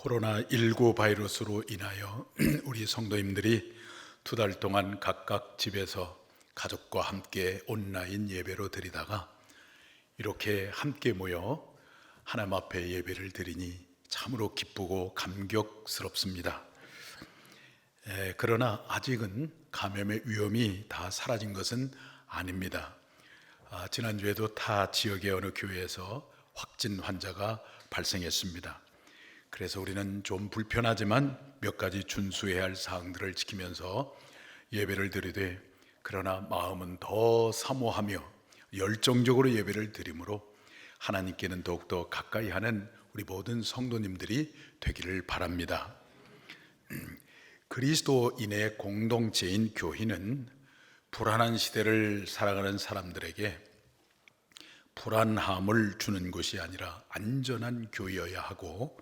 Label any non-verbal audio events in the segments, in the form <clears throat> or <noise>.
코로나19 바이러스로 인하여 <clears throat> 우리 성도님들이 두 달 동안 각각 집에서 가족과 함께 온라인 예배로 드리다가 이렇게 함께 모여 하나님 앞에 예배를 드리니 참으로 기쁘고 감격스럽습니다. 에, 그러나 아직은 감염의 위험이 다 사라진 것은 아닙니다. 아, 지난주에도 타 지역의 어느 교회에서 확진 환자가 발생했습니다. 그래서 우리는 좀 불편하지만 몇 가지 준수해야 할 사항들을 지키면서 예배를 드리되 그러나 마음은 더 사모하며 열정적으로 예배를 드림으로 하나님께는 더욱더 가까이 하는 우리 모든 성도님들이 되기를 바랍니다. 음, 그리스도인의 공동체인 교회는 불안한 시대를 살아가는 사람들에게 불안함을 주는 것이 아니라 안전한 교회여야 하고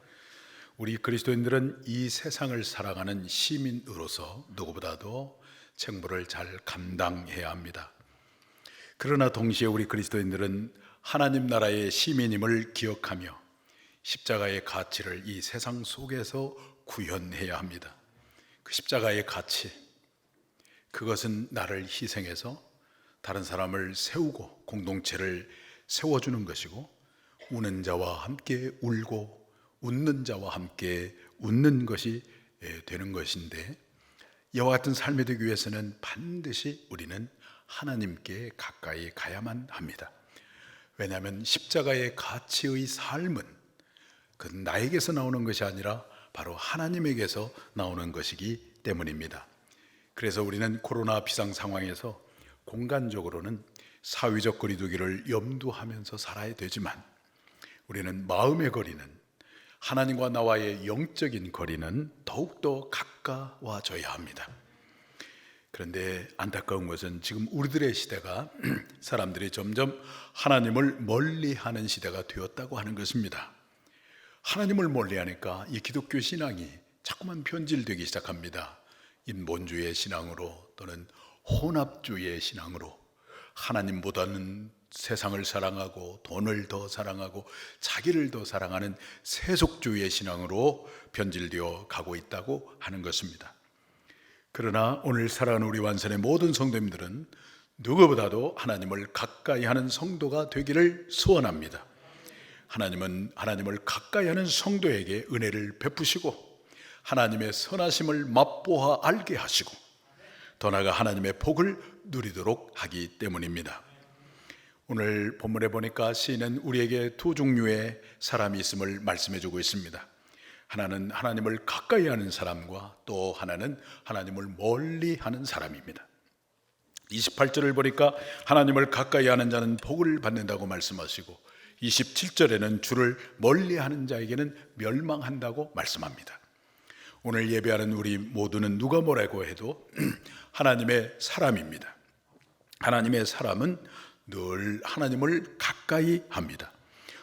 우리 그리스도인들은 이 세상을 살아가는 시민으로서 누구보다도 책무를 잘 감당해야 합니다. 그러나 동시에 우리 그리스도인들은 하나님 나라의 시민임을 기억하며 십자가의 가치를 이 세상 속에서 구현해야 합니다. 그 십자가의 가치, 그것은 나를 희생해서 다른 사람을 세우고 공동체를 세워주는 것이고 우는 자와 함께 울고 웃는 자와 함께 웃는 것이 예, 되는 것인데 이와 같은 삶이 되기 위해서는 반드시 우리는 하나님께 가까이 가야만 합니다. 왜냐하면 십자가의 가치의 삶은 그 나에게서 나오는 것이 아니라 바로 하나님에게서 나오는 것이기 때문입니다. 그래서 우리는 코로나 비상 상황에서 공간적으로는 사회적 거리두기를 염두하면서 살아야 되지만 우리는 마음의 거리는 하나님과 나와의 영적인 거리는 더욱더 가까워져야 합니다. 그런데 안타까운 것은 지금 우리들의 시대가 <clears throat> 사람들이 점점 하나님을 멀리 하는 시대가 되었다고 하는 것입니다. 하나님을 멀리 하니까 이 기독교 신앙이 자꾸만 변질되기 시작합니다. 인본주의 신앙으로 또는 혼합주의 신앙으로 하나님보다는 세상을 사랑하고 돈을 더 사랑하고 자기를 더 사랑하는 세속주의 신앙으로 변질되어 가고 있다고 하는 것입니다. 그러나 오늘 살아가는 우리 완선의 모든 성도님들은 누구보다도 하나님을 가까이 하는 성도가 되기를 소원합니다. 하나님은 하나님을 가까이 하는 성도에게 은혜를 베푸시고 하나님의 선하심을 맛보아 알게 하시고 더 나아가 하나님의 복을 누리도록 하기 때문입니다. 오늘 본문에 보니까 시인은 우리에게 두 종류의 사람이 있음을 말씀해 주고 있습니다. 하나는 하나님을 가까이 하는 사람과 또 하나는 하나님을 멀리 하는 사람입니다. 28절을 보니까 하나님을 가까이 하는 자는 복을 받는다고 말씀하시고 27절에는 주를 멀리 하는 자에게는 멸망한다고 말씀합니다. 오늘 예배하는 우리 모두는 누가 뭐라고 해도 <clears throat> 하나님의 사람입니다. 하나님의 사람은 늘 하나님을 가까이 합니다.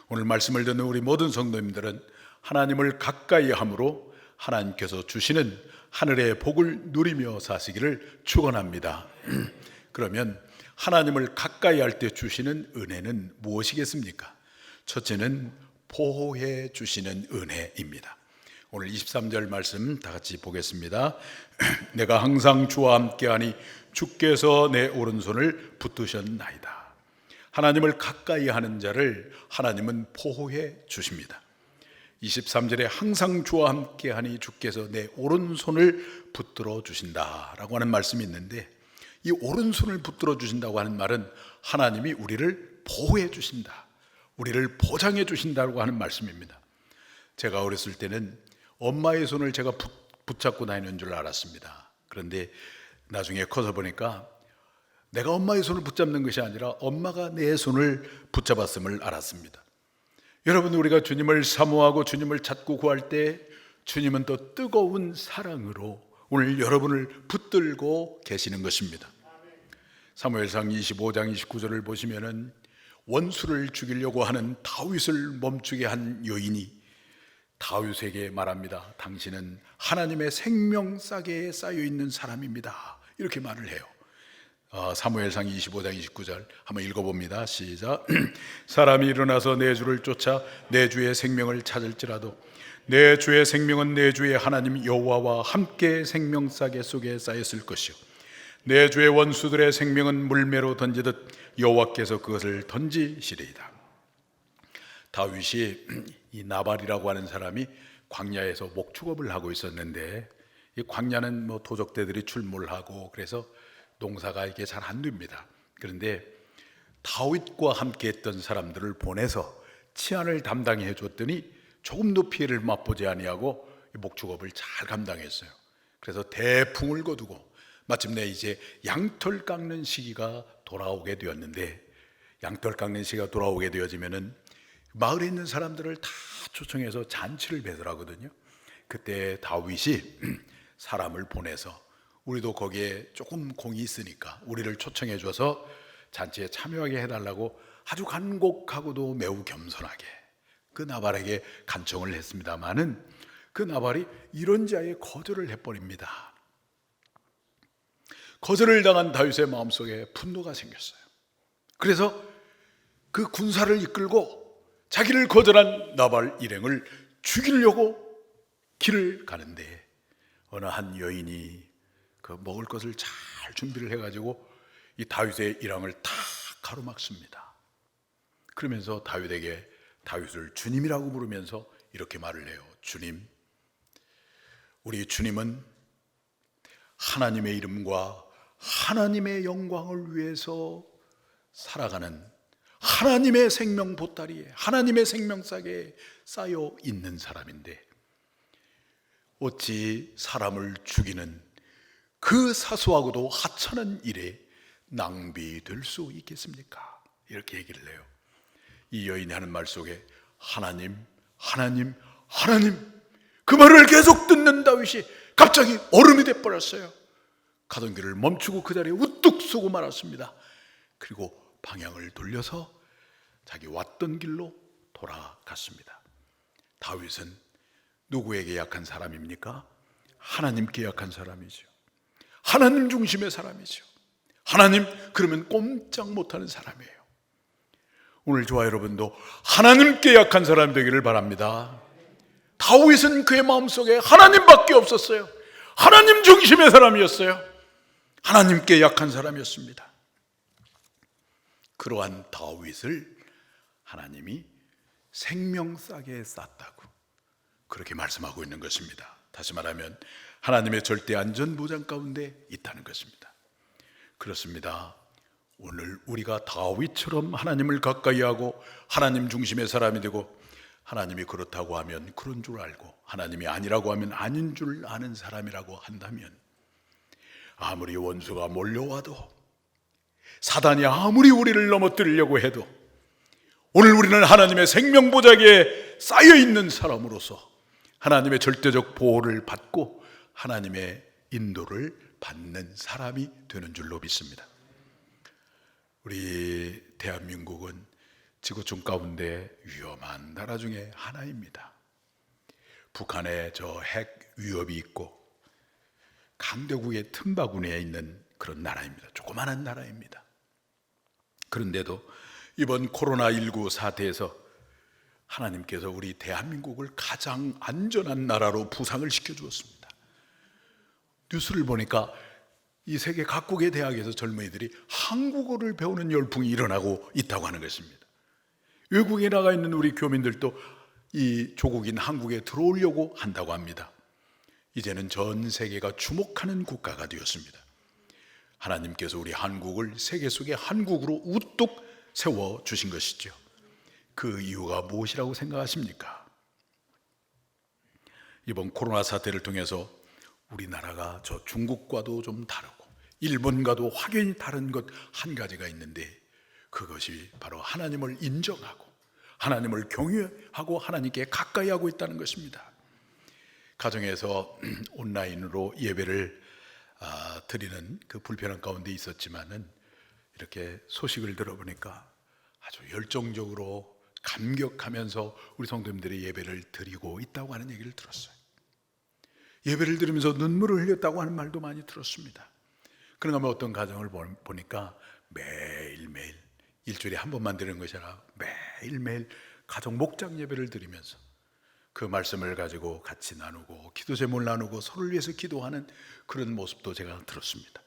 오늘 말씀을 듣는 우리 모든 성도님들은 하나님을 가까이 함으로 하나님께서 주시는 하늘의 복을 누리며 사시기를 축원합니다. <clears throat> 그러면 하나님을 가까이 할 때 주시는 은혜는 무엇이겠습니까? 첫째는 보호해 주시는 은혜입니다. 오늘 23절 말씀 다 같이 보겠습니다. <clears throat> 내가 항상 주와 함께하니 주께서 내 오른손을 붙드셨나이다. 하나님을 가까이 하는 자를 하나님은 보호해 주십니다. 23절에 항상 주와 함께 하니 주께서 내 오른손을 붙들어 주신다라고 하는 말씀이 있는데 이 오른손을 붙들어 주신다고 하는 말은 하나님이 우리를 보호해 주신다. 우리를 보장해 주신다고 하는 말씀입니다. 제가 어렸을 때는 엄마의 손을 제가 붙잡고 다니는 줄 알았습니다. 그런데 나중에 커서 보니까 내가 엄마의 손을 붙잡는 것이 아니라 엄마가 내 손을 붙잡았음을 알았습니다. 여러분, 우리가 주님을 사모하고 주님을 찾고 구할 때 주님은 또 뜨거운 사랑으로 오늘 여러분을 붙들고 계시는 것입니다. 사무엘상 25장 29절을 보시면은 원수를 죽이려고 하는 다윗을 멈추게 한 여인이 다윗에게 말합니다. 당신은 하나님의 생명 싸개에 쌓여 있는 사람입니다. 이렇게 말을 해요. 어, 사무엘상 25장 29절 한번 읽어봅니다. 시작. <clears throat> 사람이 일어나서 내 주를 쫓아 내 주의 생명을 찾을지라도 내 주의 생명은 내 주의 하나님 여호와와 함께 생명싸개 속에 쌓였을 것이요 내 주의 원수들의 생명은 물매로 던지듯 여호와께서 그것을 던지시리이다. 다윗이 <clears throat> 이 나발이라고 하는 사람이 광야에서 목축업을 하고 있었는데 이 광야는 뭐 도적대들이 출몰하고 그래서 농사가 이게 잘 안 됩니다. 그런데 다윗과 함께 했던 사람들을 보내서 치안을 담당해 줬더니 조금도 피해를 맛보지 아니하고 이 목축업을 잘 감당했어요. 그래서 대풍을 거두고 마침내 이제 양털 깎는 시기가 돌아오게 되었는데 양털 깎는 시기가 돌아오게 되어지면은 마을에 있는 사람들을 다 초청해서 잔치를 배설하거든요. 그때 다윗이 <clears throat> 사람을 보내서 우리도 거기에 조금 공이 있으니까 우리를 초청해 줘서 잔치에 참여하게 해달라고 아주 간곡하고도 매우 겸손하게 그 나발에게 간청을 했습니다마는 그 나발이 이런 자에 거절을 해버립니다. 거절을 당한 다윗의 마음속에 분노가 생겼어요. 그래서 그 군사를 이끌고 자기를 거절한 나발 일행을 죽이려고 길을 가는데 어느 한 여인이 그 먹을 것을 잘 준비를 해가지고 이 다윗의 일왕을 탁 가로막습니다. 그러면서 다윗에게 다윗을 주님이라고 부르면서 이렇게 말을 해요. 주님, 우리 주님은 하나님의 이름과 하나님의 영광을 위해서 살아가는 하나님의 생명 보따리에 하나님의 생명싸개에 쌓여 있는 사람인데 어찌 사람을 죽이는 그 사소하고도 하찮은 일에 낭비될 수 있겠습니까? 이렇게 얘기를 해요. 이 여인이 하는 말 속에 하나님, 하나님, 하나님 그 말을 계속 듣는 다윗이 갑자기 얼음이 돼 버렸어요. 가던 길을 멈추고 그 자리에 우뚝 서고 말았습니다. 그리고 방향을 돌려서 자기 왔던 길로 돌아갔습니다. 다윗은 누구에게 약한 사람입니까? 하나님께 약한 사람이죠. 하나님 중심의 사람이죠. 하나님 그러면 꼼짝 못하는 사람이에요. 오늘 저와 여러분도 하나님께 약한 사람 되기를 바랍니다. 다윗은 그의 마음속에 하나님밖에 없었어요. 하나님 중심의 사람이었어요. 하나님께 약한 사람이었습니다. 그러한 다윗을 하나님이 생명싸게 쌌다고 그렇게 말씀하고 있는 것입니다. 다시 말하면 하나님의 절대 안전 보장 가운데 있다는 것입니다. 그렇습니다. 오늘 우리가 다윗처럼 하나님을 가까이 하고 하나님 중심의 사람이 되고 하나님이 그렇다고 하면 그런 줄 알고 하나님이 아니라고 하면 아닌 줄 아는 사람이라고 한다면 아무리 원수가 몰려와도 사단이 아무리 우리를 넘어뜨리려고 해도 오늘 우리는 하나님의 생명보자기에 쌓여 있는 사람으로서 하나님의 절대적 보호를 받고 하나님의 인도를 받는 사람이 되는 줄로 믿습니다. 우리 대한민국은 지구촌 가운데 위험한 나라 중에 하나입니다. 북한에 저핵 위협이 있고 강대국의 틈바구니에 있는 그런 나라입니다. 조그마한 나라입니다. 그런데도 이번 코로나19 사태에서 하나님께서 우리 대한민국을 가장 안전한 나라로 부상을 시켜 주었습니다. 뉴스를 보니까 이 세계 각국의 대학에서 젊은이들이 한국어를 배우는 열풍이 일어나고 있다고 하는 것입니다. 외국에 나가 있는 우리 교민들도 이 조국인 한국에 들어오려고 한다고 합니다. 이제는 전 세계가 주목하는 국가가 되었습니다. 하나님께서 우리 한국을 세계 속의 한국으로 우뚝 세워 주신 것이죠. 그 이유가 무엇이라고 생각하십니까? 이번 코로나 사태를 통해서 우리나라가 저 중국과도 좀 다르고 일본과도 확연히 다른 것 한 가지가 있는데 그것이 바로 하나님을 인정하고 하나님을 경외하고 하나님께 가까이 하고 있다는 것입니다. 가정에서 <clears throat> 온라인으로 예배를 아, 드리는 그 불편한 가운데 있었지만은 이렇게 소식을 들어보니까 아주 열정적으로 감격하면서 우리 성도님들이 예배를 드리고 있다고 하는 얘기를 들었어요. 예배를 들으면서 눈물을 흘렸다고 하는 말도 많이 들었습니다. 그런가 하면 어떤 가정을 보니까 매일매일 일주일에 한 번만 드리는 것이 아니라 매일매일 가정 목장 예배를 드리면서 그 말씀을 가지고 같이 나누고 기도 제목을 나누고 서로를 위해서 기도하는 그런 모습도 제가 들었습니다.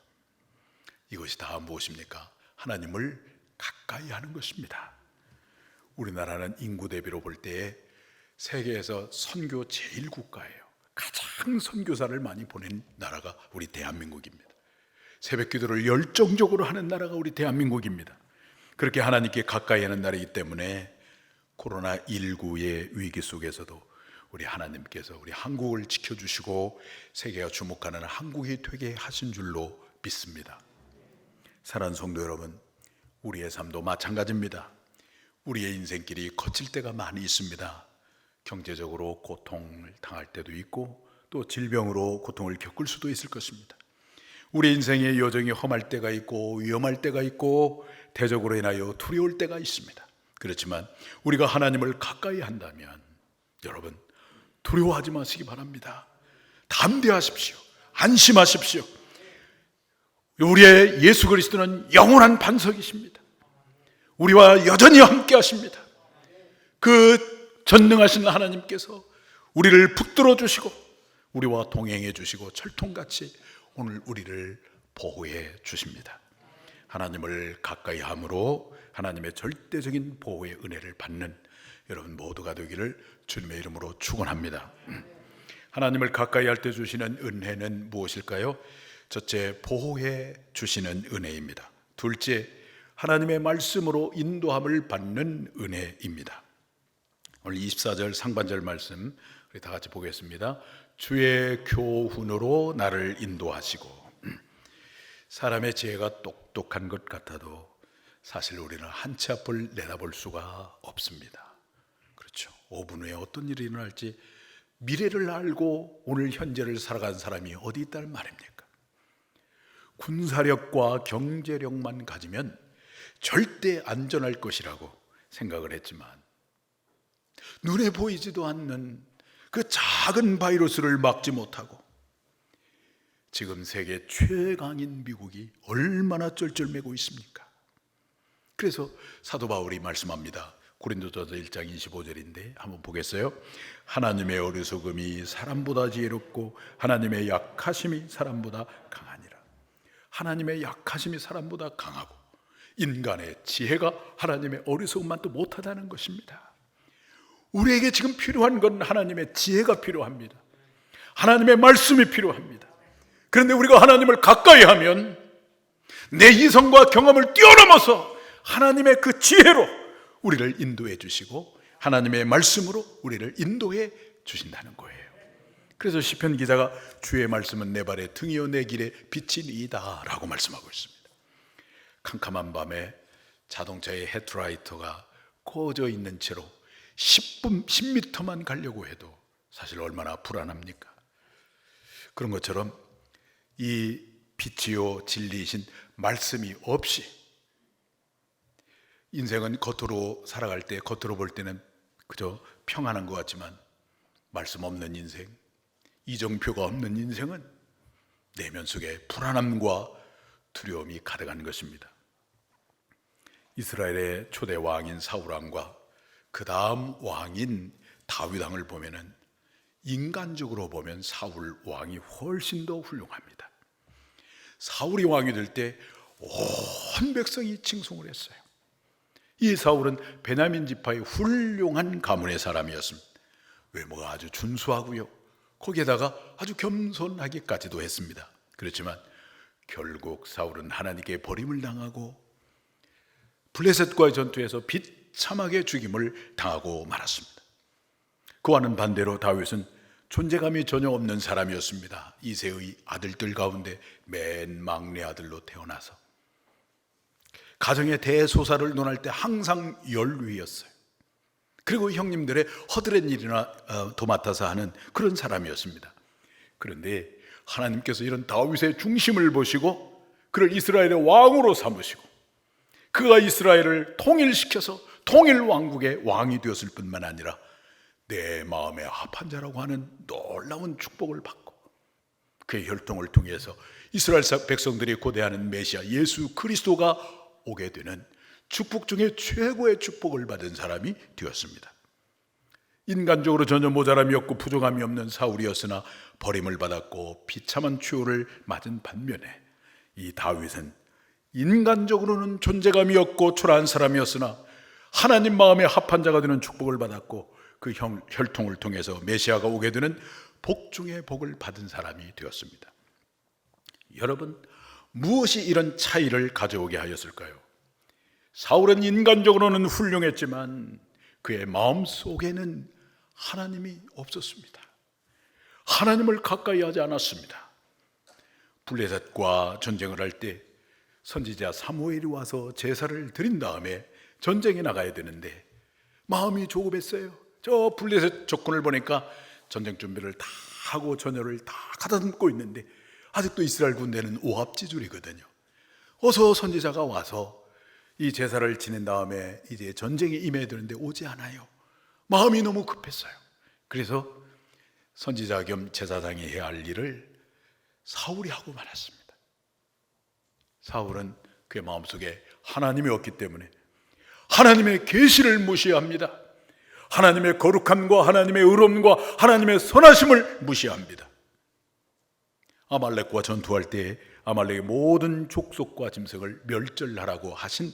이것이 다 무엇입니까? 하나님을 가까이 하는 것입니다. 우리나라는 인구 대비로 볼 때에 세계에서 선교 제일 국가예요. 가장 선교사를 많이 보낸 나라가 우리 대한민국입니다. 새벽 기도를 열정적으로 하는 나라가 우리 대한민국입니다. 그렇게 하나님께 가까이 하는 나라이기 때문에 코로나 19의 위기 속에서도 우리 하나님께서 우리 한국을 지켜주시고 세계가 주목하는 한국이 되게 하신 줄로 믿습니다. 사랑하는 성도 여러분, 우리의 삶도 마찬가지입니다. 우리의 인생길이 거칠 때가 많이 있습니다. 경제적으로 고통을 당할 때도 있고 또 질병으로 고통을 겪을 수도 있을 것입니다. 우리 인생의 여정이 험할 때가 있고 위험할 때가 있고 대적으로 인하여 두려울 때가 있습니다. 그렇지만 우리가 하나님을 가까이 한다면 여러분 두려워하지 마시기 바랍니다. 담대하십시오. 안심하십시오. 우리의 예수 그리스도는 영원한 반석이십니다. 우리와 여전히 함께 하십니다. 그 전능하신 하나님께서 우리를 붙들어 주시고 우리와 동행해 주시고 철통같이 오늘 우리를 보호해 주십니다. 하나님을 가까이 함으로 하나님의 절대적인 보호의 은혜를 받는 여러분 모두가 되기를 주님의 이름으로 축원합니다. 하나님을 가까이 할 때 주시는 은혜는 무엇일까요? 첫째, 보호해 주시는 은혜입니다. 둘째, 하나님의 말씀으로 인도함을 받는 은혜입니다. 오늘 24절 상반절 말씀 우리 다 같이 보겠습니다. 주의 교훈으로 나를 인도하시고 사람의 지혜가 똑똑한 것 같아도 사실 우리는 한 치 앞을 내다볼 수가 없습니다. 그렇죠. 5분 후에 어떤 일이 일어날지 미래를 알고 오늘 현재를 살아간 사람이 어디 있다는 말입니까? 군사력과 경제력만 가지면 절대 안전할 것이라고 생각을 했지만 눈에 보이지도 않는 그 작은 바이러스를 막지 못하고 지금 세계 최강인 미국이 얼마나 쩔쩔매고 있습니까? 그래서 사도 바울이 말씀합니다. 고린도전서 1장 25절인데 한번 보겠어요. 하나님의 어리석음이 사람보다 지혜롭고 하나님의 약하심이 사람보다 강하니라. 하나님의 약하심이 사람보다 강하고 인간의 지혜가 하나님의 어리석음만도 못하다는 것입니다. 우리에게 지금 필요한 건 하나님의 지혜가 필요합니다. 하나님의 말씀이 필요합니다. 그런데 우리가 하나님을 가까이 하면 내 이성과 경험을 뛰어넘어서 하나님의 그 지혜로 우리를 인도해 주시고 하나님의 말씀으로 우리를 인도해 주신다는 거예요. 그래서 시편 기자가 주의 말씀은 내 발의 등이요 내 길의 빛이니이다라고 말씀하고 있습니다. 캄캄한 밤에 자동차의 헤드라이터가 꺼져 있는 채로 10분 10m만 가려고 해도 사실 얼마나 불안합니까? 그런 것처럼 이 빛이요 진리이신 말씀이 없이 인생은 겉으로 살아갈 때 겉으로 볼 때는 그저 평안한 것 같지만 말씀 없는 인생, 이정표가 없는 인생은 내면 속에 불안함과 두려움이 가득한 것입니다. 이스라엘의 초대 왕인 사울 왕과 그 다음 왕인 다윗 왕을 보면은 인간적으로 보면 사울 왕이 훨씬 더 훌륭합니다. 사울이 왕이 될 때 온 백성이 칭송을 했어요. 이 사울은 베냐민 지파의 훌륭한 가문의 사람이었습니다. 외모가 아주 준수하고요. 거기에다가 아주 겸손하기까지도 했습니다. 그렇지만 결국 사울은 하나님께 버림을 당하고 블레셋과의 전투에서 비참하게 죽임을 당하고 말았습니다. 그와는 반대로 다윗은 존재감이 전혀 없는 사람이었습니다. 이세의 아들들 가운데 맨 막내 아들로 태어나서 가정의 대소사를 논할 때 항상 연루였어요. 그리고 형님들의 허드렛 일이나 어, 도맡아서 하는 그런 사람이었습니다. 그런데 하나님께서 이런 다윗의 중심을 보시고 그를 이스라엘의 왕으로 삼으시고 그가 이스라엘을 통일시켜서 통일 왕국의 왕이 되었을 뿐만 아니라 내 마음에 합한 자라고 하는 놀라운 축복을 받고 그의 혈통을 통해서 이스라엘 백성들이 고대하는 메시아 예수 그리스도가 오게 되는 축복 중에 최고의 축복을 받은 사람이 되었습니다. 인간적으로 전혀 모자람이 없고 부족함이 없는 사울이었으나 버림을 받았고 비참한 추호를 맞은 반면에 이 다윗은 인간적으로는 존재감이 없고 초라한 사람이었으나 하나님 마음에 합한 자가 되는 축복을 받았고 그 형- 혈통을 통해서 메시아가 오게 되는 복 중의 복을 받은 사람이 되었습니다. 여러분 무엇이 이런 차이를 가져오게 하였을까요? 사울은 인간적으로는 훌륭했지만 그의 마음 속에는 하나님이 없었습니다. 하나님을 가까이 하지 않았습니다. 블레셋과 전쟁을 할 때 선지자 사무엘이 와서 제사를 드린 다음에 전쟁에 나가야 되는데 마음이 조급했어요. 저 블레셋 적군을 보니까 전쟁 준비를 다 하고 전열을 다 가다듬고 있는데 아직도 이스라엘 군대는 오합지졸이거든요. 어서 선지자가 와서 이 제사를 지낸 다음에 이제 전쟁에 임해야 되는데 오지 않아요. 마음이 너무 급했어요. 그래서 선지자 겸 제사장이 해야 할 일을 사울이 하고 말았습니다. 사울은 그의 마음속에 하나님이 없기 때문에 하나님의 계시를 무시합니다. 하나님의 거룩함과 하나님의 의로움과 하나님의 선하심을 무시합니다. 아말렉과 전투할 때 아말렉의 모든 족속과 짐승을 멸절하라고 하신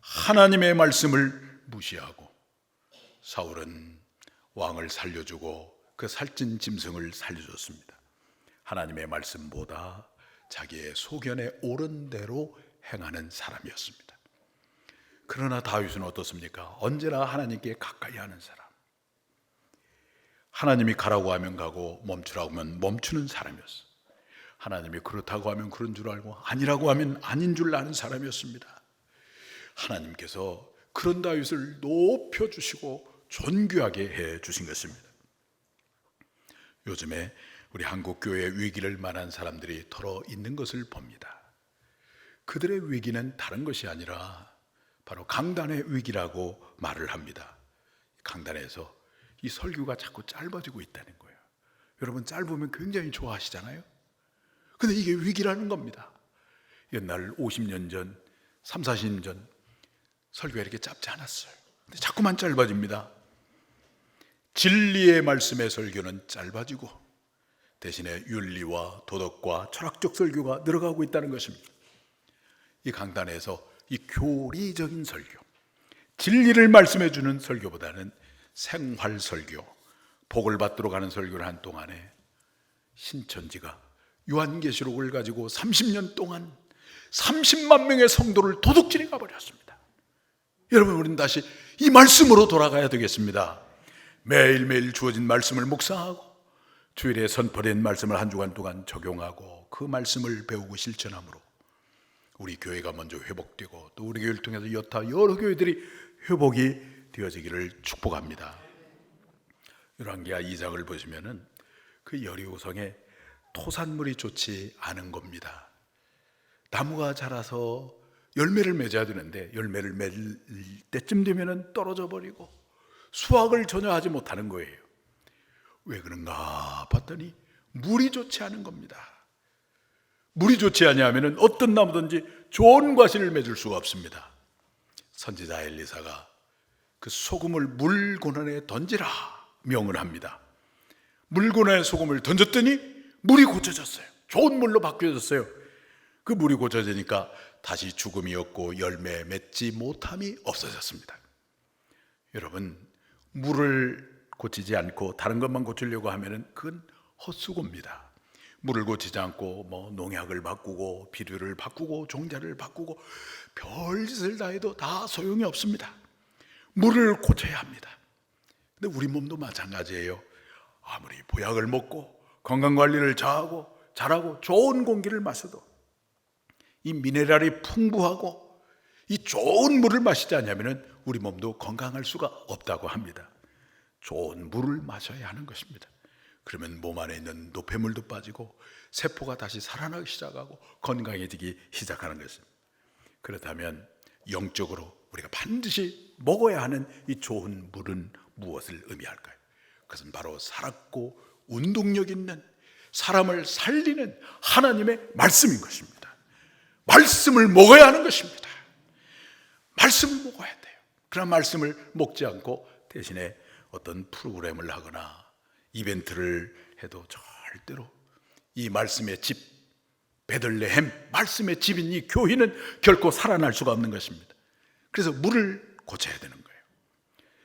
하나님의 말씀을 무시하고 사울은 왕을 살려주고 그 살찐 짐승을 살려줬습니다. 하나님의 말씀보다 자기의 소견에 옳은 대로 행하는 사람이었습니다. 그러나 다윗은 어떻습니까? 언제나 하나님께 가까이 하는 사람. 하나님이 가라고 하면 가고 멈추라고 하면 멈추는 사람이었어. 하나님이 그렇다고 하면 그런 줄 알고 아니라고 하면 아닌 줄 아는 사람이었습니다. 하나님께서 그런 다윗을 높여 주시고 존귀하게 해 주신 것입니다. 요즘에 우리 한국 교회 위기를 말한 사람들이 털어 있는 것을 봅니다. 그들의 위기는 다른 것이 아니라 바로 강단의 위기라고 말을 합니다. 강단에서 이 설교가 자꾸 짧아지고 있다는 거예요. 여러분 짧으면 굉장히 좋아하시잖아요. 근데 이게 위기라는 겁니다. 옛날 50년 전, 3, 40년 전 설교가 이렇게 짧지 않았어요. 근데 자꾸만 짧아집니다. 진리의 말씀의 설교는 짧아지고 대신에 윤리와 도덕과 철학적 설교가 늘어가고 있다는 것입니다. 이 강단에서 이 교리적인 설교, 진리를 말씀해 주는 설교보다는 생활 설교, 복을 받도록 하는 설교를 한 동안에 신천지가 요한계시록을 가지고 30년 동안 30만 명의 성도를 도둑질해 가버렸습니다. 여러분, 우리는 다시 이 말씀으로 돌아가야 되겠습니다. 매일매일 주어진 말씀을 묵상하고 주일에 선포된 말씀을 한 주간 동안 적용하고 그 말씀을 배우고 실천함으로 우리 교회가 먼저 회복되고 또 우리 교회를 통해서 여타 여러 교회들이 회복이 되어지기를 축복합니다. 열왕기하 2장을 보시면은 그 여리고성에 토산물이 좋지 않은 겁니다. 나무가 자라서 열매를 맺어야 되는데 열매를 맺을 때쯤 되면은 떨어져 버리고 수확을 전혀 하지 못하는 거예요. 왜 그런가 봤더니 물이 좋지 않은 겁니다. 물이 좋지 않냐면은 어떤 나무든지 좋은 과실을 맺을 수가 없습니다. 선지자 엘리사가 그 소금을 물 고난에 던지라 명을 합니다. 물 고난에 소금을 던졌더니 물이 고쳐졌어요. 좋은 물로 바뀌어졌어요. 그 물이 고쳐지니까 다시 죽음이 없고 열매 맺지 못함이 없어졌습니다. 여러분 물을 고치지 않고 다른 것만 고치려고 하면은 그건 헛수고입니다. 물을 고치지 않고 뭐 농약을 바꾸고 비료를 바꾸고 종자를 바꾸고 별짓을 다 해도 다 소용이 없습니다. 물을 고쳐야 합니다. 근데 우리 몸도 마찬가지예요. 아무리 보약을 먹고 건강 관리를 잘하고 잘하고 좋은 공기를 마셔도 이 미네랄이 풍부하고 이 좋은 물을 마시지 않으면 우리 몸도 건강할 수가 없다고 합니다. 좋은 물을 마셔야 하는 것입니다. 그러면 몸 안에 있는 노폐물도 빠지고 세포가 다시 살아나기 시작하고 건강해지기 시작하는 것입니다. 그렇다면 영적으로 우리가 반드시 먹어야 하는 이 좋은 물은 무엇을 의미할까요? 그것은 바로 살았고 운동력 있는 사람을 살리는 하나님의 말씀인 것입니다. 말씀을 먹어야 하는 것입니다. 말씀을 먹어야 돼요. 그런 말씀을 먹지 않고 대신에 어떤 프로그램을 하거나 이벤트를 해도 절대로 이 말씀의 집 베들레헴 말씀의 집인 이 교회는 결코 살아날 수가 없는 것입니다. 그래서 물을 고쳐야 되는 거예요.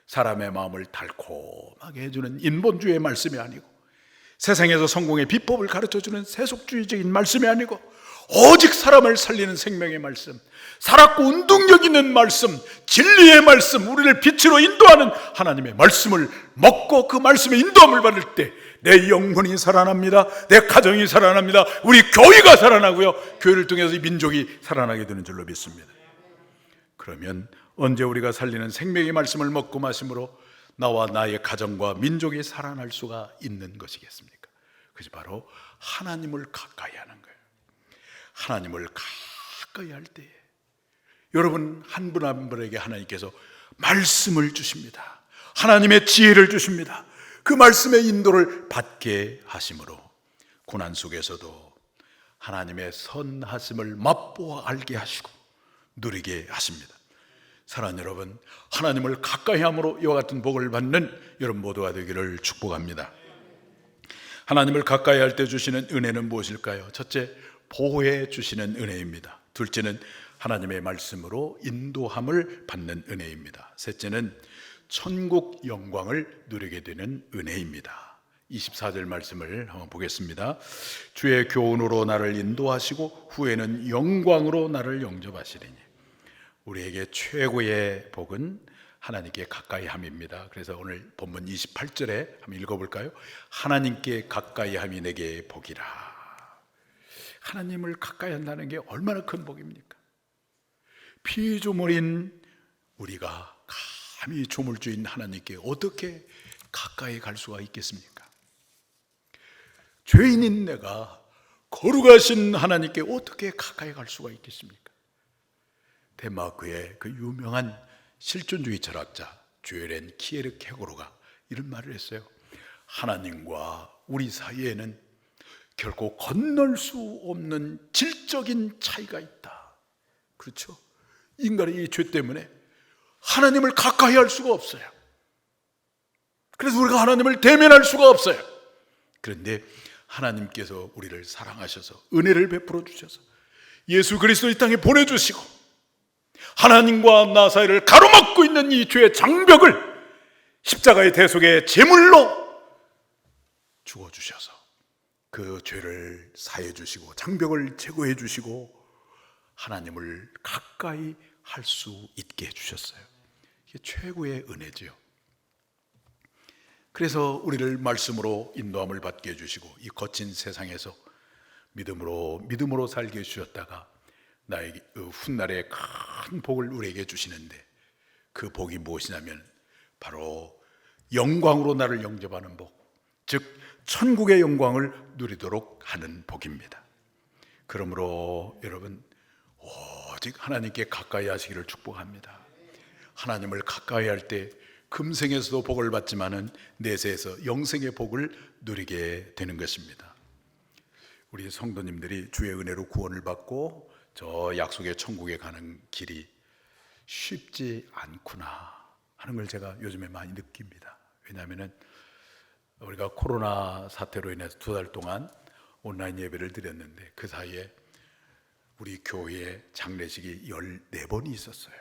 사람의 마음을 달콤하게 해주는 인본주의의 말씀이 아니고 세상에서 성공의 비법을 가르쳐 주는 세속주의적인 말씀이 아니고 오직 사람을 살리는 생명의 말씀, 살았고 운동력 있는 말씀, 진리의 말씀, 우리를 빛으로 인도하는 하나님의 말씀을 먹고 그 말씀의 인도함을 받을 때 내 영혼이 살아납니다. 내 가정이 살아납니다. 우리 교회가 살아나고요. 교회를 통해서 이 민족이 살아나게 되는 줄로 믿습니다. 그러면 언제 우리가 살리는 생명의 말씀을 먹고 마심으로 나와 나의 가정과 민족이 살아날 수가 있는 것이겠습니까? 그것이 바로 하나님을 가까이 하는 거예요. 하나님을 가까이 할 때에 여러분 한분한 분에게 하나님께서 말씀을 주십니다. 하나님의 지혜를 주십니다. 그 말씀의 인도를 받게 하심으로 고난 속에서도 하나님의 선하심을 맛보아 알게 하시고 누리게 하십니다. 사랑하는 여러분, 하나님을 가까이 함으로 이와 같은 복을 받는 여러분 모두가 되기를 축복합니다. 하나님을 가까이 할 때 주시는 은혜는 무엇일까요? 첫째, 보호해 주시는 은혜입니다. 둘째는 하나님의 말씀으로 인도함을 받는 은혜입니다. 셋째는 천국 영광을 누리게 되는 은혜입니다. 24절 말씀을 한번 보겠습니다. 주의 교훈으로 나를 인도하시고 후에는 영광으로 나를 영접하시리니 우리에게 최고의 복은 하나님께 가까이 함입니다. 그래서 오늘 본문 28절에 한번 읽어 볼까요? 하나님께 가까이 함이 내게 복이라. 하나님을 가까이 한다는 게 얼마나 큰 복입니까? 피조물인 우리가 감히 조물주인 하나님께 어떻게 가까이 갈 수가 있겠습니까? 죄인인 내가 거룩하신 하나님께 어떻게 가까이 갈 수가 있겠습니까? 덴마크의 그 유명한 실존주의 철학자 주엘렌 키에르 케고로가 이런 말을 했어요. 하나님과 우리 사이에는 결코 건널 수 없는 질적인 차이가 있다. 그렇죠? 인간의 이 죄 때문에 하나님을 가까이 할 수가 없어요. 그래서 우리가 하나님을 대면할 수가 없어요. 그런데 하나님께서 우리를 사랑하셔서 은혜를 베풀어 주셔서 예수 그리스도 이 땅에 보내주시고 하나님과 나 사이를 가로막고 있는 이 죄의 장벽을 십자가의 대속의 제물로 주어 주셔서 그 죄를 사해 주시고 장벽을 제거해 주시고 하나님을 가까이 할 수 있게 해 주셨어요. 이게 최고의 은혜지요. 그래서 우리를 말씀으로 인도함을 받게 해 주시고 이 거친 세상에서 믿음으로 믿음으로 살게 해 주셨다가 나에게 그 훗날에 큰 복을 우리에게 주시는데 그 복이 무엇이냐면 바로 영광으로 나를 영접하는 복, 즉 천국의 영광을 누리도록 하는 복입니다. 그러므로 여러분 오직 하나님께 가까이 하시기를 축복합니다. 하나님을 가까이 할 때 금생에서도 복을 받지만은 내세에서 영생의 복을 누리게 되는 것입니다. 우리 성도님들이 주의 은혜로 구원을 받고 저 약속의 천국에 가는 길이 쉽지 않구나 하는 걸 제가 요즘에 많이 느낍니다. 왜냐하면은 우리가 코로나 사태로 인해서 두 달 동안 온라인 예배를 드렸는데 그 사이에 우리 교회에 장례식이 14번이 있었어요.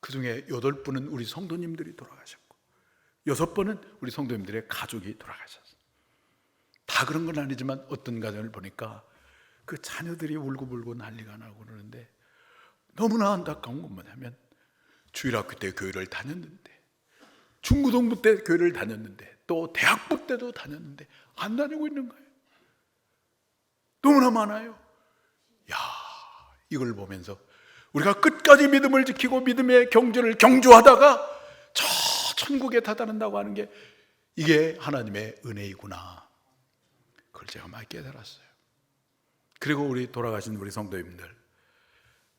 그 중에 8분은 우리 성도님들이 돌아가셨고, 6번은 우리 성도님들의 가족이 돌아가셨어요. 다 그런 건 아니지만 어떤 가정을 보니까 그 자녀들이 울고불고 난리가 나고 그러는데 너무나 안타까운 건 뭐냐면 주일학교 때 교회를 다녔는데 중고등부 때 교회를 다녔는데 또 대학부 때도 다녔는데 안 다니고 있는 거예요. 너무나 많아요. 야, 이걸 보면서 우리가 끝까지 믿음을 지키고 믿음의 경주를 경주하다가 저 천국에 다다른다고 하는 게 이게 하나님의 은혜이구나. 그걸 제가 많이 깨달았어요. 그리고 우리 돌아가신 우리 성도님들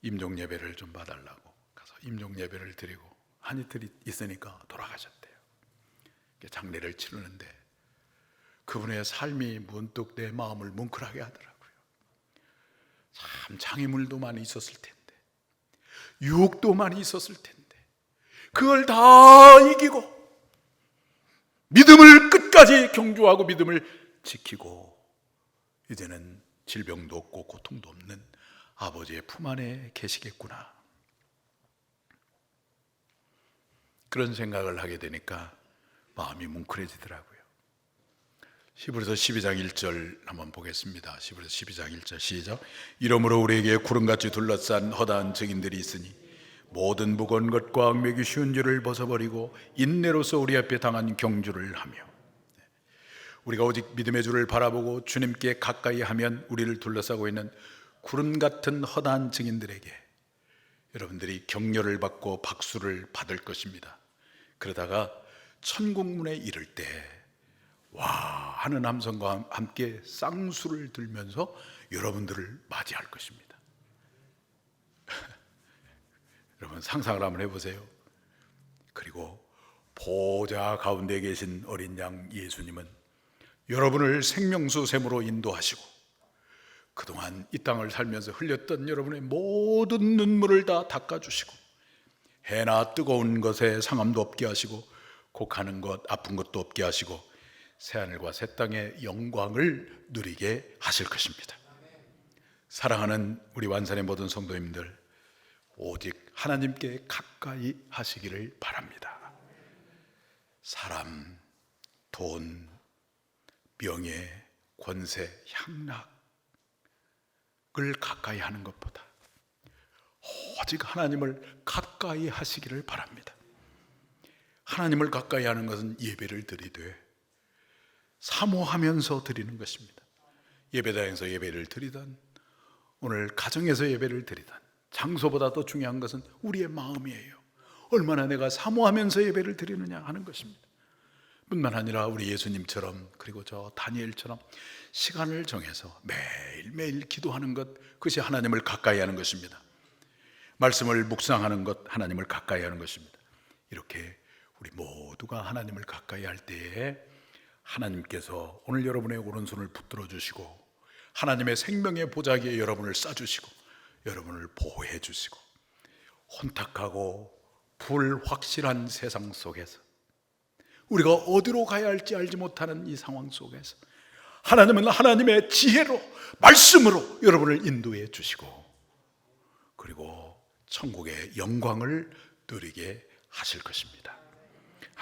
임종 예배를 좀 봐달라고 가서 임종 예배를 드리고 한 이틀 있으니까 돌아가셨대요. 장례를 치르는데 그분의 삶이 문득 내 마음을 뭉클하게 하더라고요. 참 장애물도 많이 있었을 텐데 유혹도 많이 있었을 텐데 그걸 다 이기고 믿음을 끝까지 경주하고 믿음을 지키고 이제는 질병도 없고 고통도 없는 아버지의 품 안에 계시겠구나. 그런 생각을 하게 되니까 마음이 뭉클해지더라고요. 히브리서 12장 1절 한번 보겠습니다. 히브리서 12장 1절 시작. 이러므로 우리에게 구름같이 둘러싼 허다한 증인들이 있으니 모든 무거운 것과 악매기 쉬운 줄을 벗어버리고 인내로서 우리 앞에 당한 경주를 하며 우리가 오직 믿음의 주를 바라보고 주님께 가까이 하면 우리를 둘러싸고 있는 구름 같은 허다한 증인들에게 여러분들이 격려를 받고 박수를 받을 것입니다. 그러다가 천국문에 이를 때 와 하는 함성과 함께 쌍수를 들면서 여러분들을 맞이할 것입니다. <laughs> 여러분 상상을 한번 해보세요. 그리고 보좌 가운데 계신 어린 양 예수님은 여러분을 생명수 샘으로 인도하시고 그동안 이 땅을 살면서 흘렸던 여러분의 모든 눈물을 다 닦아주시고 해나 뜨거운 것에 상함도 없게 하시고 곡하는 것 아픈 것도 없게 하시고 새하늘과 새 땅의 영광을 누리게 하실 것입니다. 사랑하는 우리 완산의 모든 성도님들 오직 하나님께 가까이 하시기를 바랍니다. 사람, 돈, 명예, 권세, 향락을 가까이 하는 것보다 오직 하나님을 가까이 하시기를 바랍니다. 하나님을 가까이 하는 것은 예배를 드리되 사모하면서 드리는 것입니다. 예배당에서 예배를 드리던 오늘 가정에서 예배를 드리던 장소보다 더 중요한 것은 우리의 마음이에요. 얼마나 내가 사모하면서 예배를 드리느냐 하는 것입니다. 뿐만 아니라 우리 예수님처럼 그리고 저 다니엘처럼 시간을 정해서 매일매일 기도하는 것 그것이 하나님을 가까이 하는 것입니다. 말씀을 묵상하는 것 하나님을 가까이 하는 것입니다. 이렇게 우리 모두가 하나님을 가까이 할 때에 하나님께서 오늘 여러분의 오른손을 붙들어 주시고 하나님의 생명의 보자기에 여러분을 싸 주시고 여러분을 보호해 주시고 혼탁하고 불확실한 세상 속에서 우리가 어디로 가야 할지 알지 못하는 이 상황 속에서 하나님은 하나님의 지혜로 말씀으로 여러분을 인도해 주시고 그리고 천국의 영광을 누리게 하실 것입니다.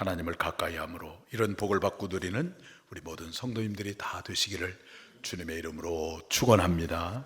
하나님을 가까이 함으로 이런 복을 받고 누리는 우리 모든 성도님들이 다 되시기를 주님의 이름으로 축원합니다.